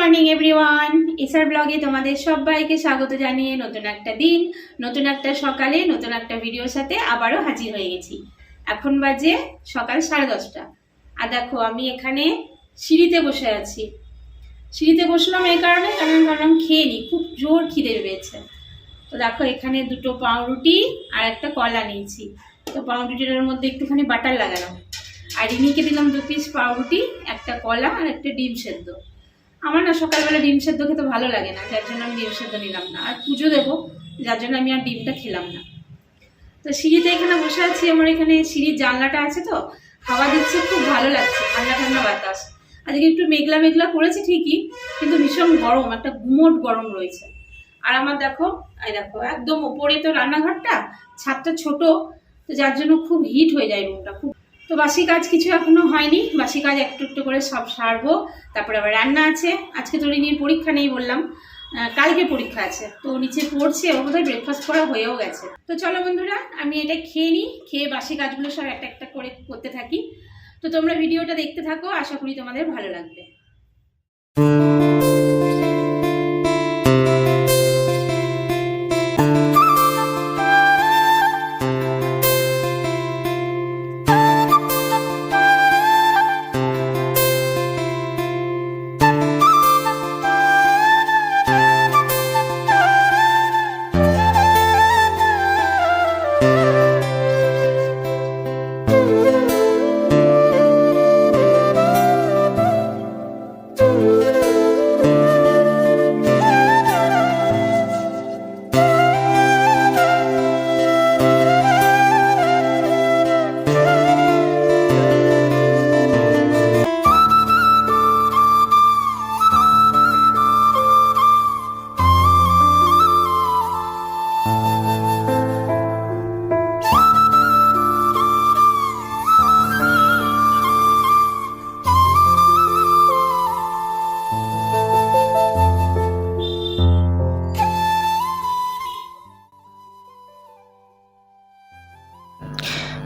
Morning everyone SR ব্লগে তোমাদের সবাইকে স্বাগত জানিয়ে নতুন একটা দিন, নতুন একটা সকালে, নতুন একটা ভিডিওর সাথে আবারও হাজির হয়ে গেছি। এখন বাজে সকাল সাড়ে দশটা। আর দেখো, আমি এখানে সিঁড়িতে বসে আছি। সিঁড়িতে বসলাম এই কারণে কারণ ভাবলাম খেয়ে নিই, খুব জোর খিদে পেয়েছে তো দেখো, এখানে দুটো পাউরুটি আর একটা কলা নিয়েছি। তো পাউরুটিটার মধ্যে একটুখানি বাটার লাগালাম। আর রিনিকে দিলাম দু পিস পাউরুটি, একটা কলা আর একটা ডিম সেদ্ধ। আমার না সকালবেলা ডিম সেদ্ধ খেতে ভালো লাগে না, যার জন্য আমি ডিম সেদ্ধ নিলাম না। আর পুজো দেবো, যার জন্য আমি আর ডিমটা খেলাম না। তো সিঁড়িতে এখানে বসে আছি, আমার এখানে সিঁড়ির জানলাটা আছে তো, হাওয়া দিচ্ছে, খুব ভালো লাগছে, ঠান্ডা ঠান্ডা বাতাস। আজকে একটু মেঘলা মেঘলা করেছে ঠিকই, কিন্তু ভীষণ গরম, একটা গুমোট গরম রয়েছে। আর আমার দেখো, এই দেখো, একদম ওপরে তো রান্নাঘরটা, ছাদটা ছোট, তো যার জন্য খুব হিট হয়ে যায় রুমটা খুব তো বাসি কাজ কিছু এখনও হয়নি। বাসি কাজ একটু একটু করে সব সারবো। তারপরে আবার রান্না আছে। আজকে তো রিনির পরীক্ষা নেই বললাম। কালকে পরীক্ষা আছে। তো নিচে পড়ছে। ও বোধহয় ব্রেকফাস্ট করা হয়েও গেছে। তো চলো বন্ধুরা, আমি এটা খেয়ে নিই। খেয়ে বাসি কাজগুলো সব একটা একটা করে করতে থাকি। তো তোমরা ভিডিওটা দেখতে থাকো। আশা করি তোমাদের ভালো লাগবে।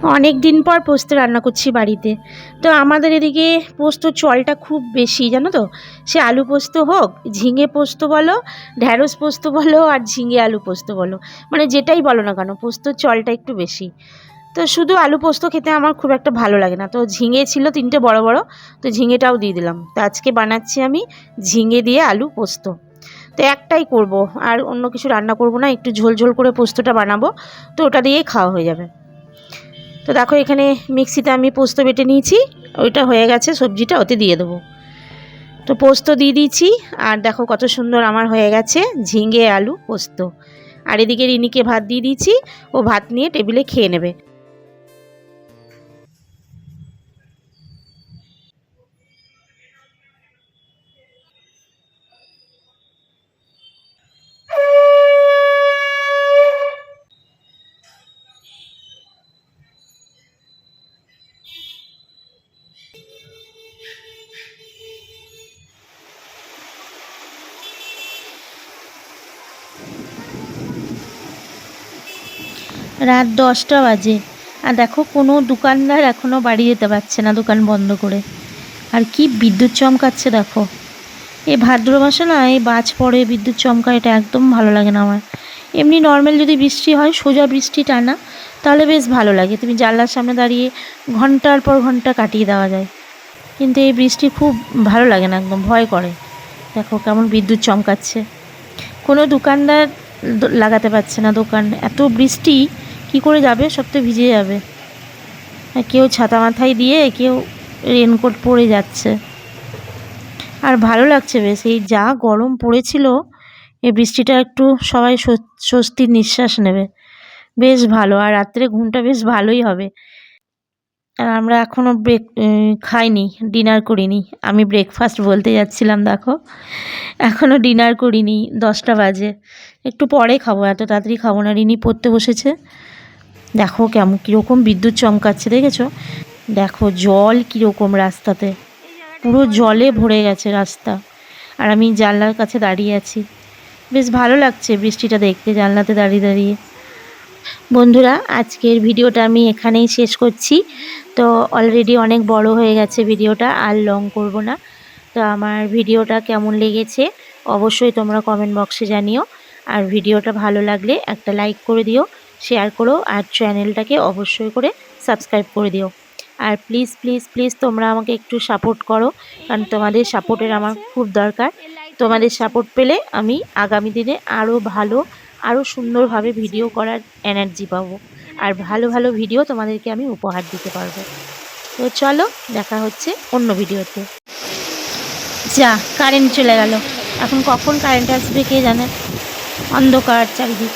অনেক দিন পর পোস্ত রান্না করছি বাড়িতে। তো আমাদের এদিকে পোস্ত চলটা খুব বেশি, জানো তো? সে আলু পোস্ত হোক, ঝিঙে পোস্ত বলো ঢ্যাঁড়স পোস্ত বলো, আর ঝিঙে আলু পোস্ত বলো। মানে যেটাই বলো না কেন, পোস্ত চলটা একটু বেশি। তো শুধু আলু পোস্ত খেতে আমার খুব একটা ভালো লাগে না। তো ঝিঙে ছিল তিনটে বড় বড়, তো ঝিঙেটাও দিয়ে দিলাম। তো আজকে বানাচ্ছি আমি ঝিঙে দিয়ে আলু পোস্ত। তো একটাই করব, আর অন্য কিছু রান্না করব না, একটু ঝোল ঝোল করে পোস্তটা বানাবো, তো ওটা দিয়েই খাওয়া হয়ে যাবে। তো দেখো এখানে মিক্সিতে আমি পোস্ত বেটে নিয়েছি, ওইটা হয়ে গেছে, সবজিটা ওতে দিয়ে দেবো। তো পোস্ত দিয়ে দিয়েছি, আর দেখো কত সুন্দর আমার হয়ে গেছে ঝিঙে, আলু, পোস্ত। আর এদিকে রিনিকে ভাত দিয়ে দিয়েছি, ও ভাত নিয়ে টেবিলে খেয়ে নেবে। রাত দশটা বাজে। আর দেখো, কোনো দোকানদার এখনও বাড়ি যেতে পারছে না দোকান বন্ধ করে। আর কি বিদ্যুৎ চমকাচ্ছে দেখো। এই ভাদ্র মাসে না, এই বাজ পড়ে, বিদ্যুৎ চমকায়, এটা একদম ভালো লাগে না আমার। এমনি নর্মাল যদি বৃষ্টি হয়, সোজা বৃষ্টি টানা, তাহলে বেশ ভালো লাগে। তুমি জানলার সামনে দাঁড়িয়ে ঘণ্টার পর ঘণ্টা কাটিয়ে দেওয়া যায়। কিন্তু এই বৃষ্টি খুব ভালো লাগে না, একদম ভয় করে। দেখো কেমন বিদ্যুৎ চমকাচ্ছে। কোনো দোকানদার লাগাতে পারছে না দোকান। এত বৃষ্টি কি করে যাবে? সব তো ভিজে যাবে। কেউ ছাতা মাথায় দিয়ে কেউ রেনকোট পরে যাচ্ছে। আর ভালো লাগছে বেশ, এই যা গরম পড়েছিল, এই বৃষ্টিটা একটু সবাই স্বস্তির নিঃশ্বাস নেবে। বেশ ভালো, আর রাত্রে ঘুমটা বেশ ভালোই হবে। আর আমরা এখনও ব্রেক খাইনি ডিনার করিনি। আমি ব্রেকফাস্ট বলতে যাচ্ছিলাম, দেখো। এখনও ডিনার করিনি, দশটা বাজে। একটু পরে খাব, এত তাড়াতাড়ি খাব না, রিনি পড়তে বসেছে। দেখো কেমন, কীরকম বিদ্যুৎ চমকাচ্ছে, দেখেছ? দেখো জল কীরকম রাস্তাতে। পুরো জলে ভরে গেছে রাস্তা। আর আমি জানলার কাছে দাঁড়িয়ে আছি। বেশ ভালো লাগছে বৃষ্টিটা দেখতে জানলাতে দাঁড়িয়ে দাঁড়িয়ে। বন্ধুরা, আজকের ভিডিওটা আমি এখানেই শেষ করছি। তো অলরেডি অনেক বড় হয়ে গেছে ভিডিওটা, আর লং করব না। তো আমার ভিডিওটা কেমন লেগেছে অবশ্যই তোমরা কমেন্ট বক্সে জানিও। আর ভিডিওটা ভালো লাগলে একটা লাইক করে দিও। শেয়ার করো আর চ্যানেলটাকে অবশ্যই করে সাবস্ক্রাইব করে দিও। আর প্লিজ প্লিজ প্লিজ তোমরা আমাকে একটু সাপোর্ট করো, কারণ তোমাদের সাপোর্টের আমার খুব দরকার। তোমাদের সাপোর্ট পেলে আমি আগামী দিনে আরও ভালো আরও সুন্দরভাবে ভিডিও করার এনার্জি পাবো। আর ভালো ভালো ভিডিও তোমাদেরকে আমি উপহার দিতে পারব। তো চলো, দেখা হচ্ছে অন্য ভিডিওতে যা কারেন্ট চলে গেল। এখন কখন কারেন্ট আসবে কে জানে? অন্ধকার চারিদিক।